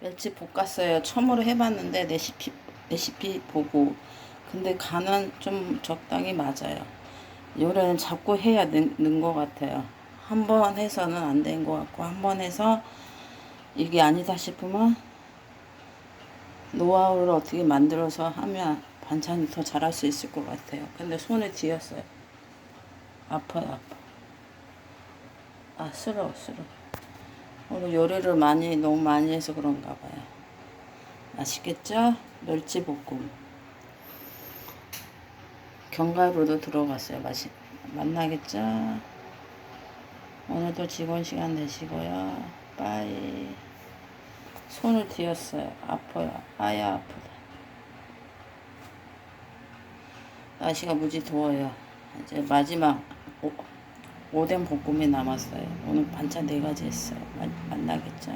멸치 볶았어요. 처음으로 해봤는데 레시피 레시피 보고 근데 간은 좀 적당히 맞아요. 요래는 자꾸 해야 는, 는것 같아요. 한 번 해서는 안 된 것 같고 한 번 해서 이게 아니다 싶으면 노하우를 어떻게 만들어서 하면 반찬이 더 잘할 수 있을 것 같아요. 근데 손에 쥐었어요. 아파요, 아파. 아, 쓰러워, 쓰러워. 오늘 요리를 많이, 너무 많이 해서 그런가 봐요. 맛있겠죠? 멸치볶음. 견과류도 들어갔어요. 맛이, 맛나겠죠? 오늘도 직원 시간 내시고요. 빠이. 손을 뒤었어요. 아파요. 아야, 아프다. 날씨가 무지 더워요. 이제 마지막 오, 오뎅 볶음이 남았어요. 오늘 반찬 네 가지 했어요. 만, 만나겠죠?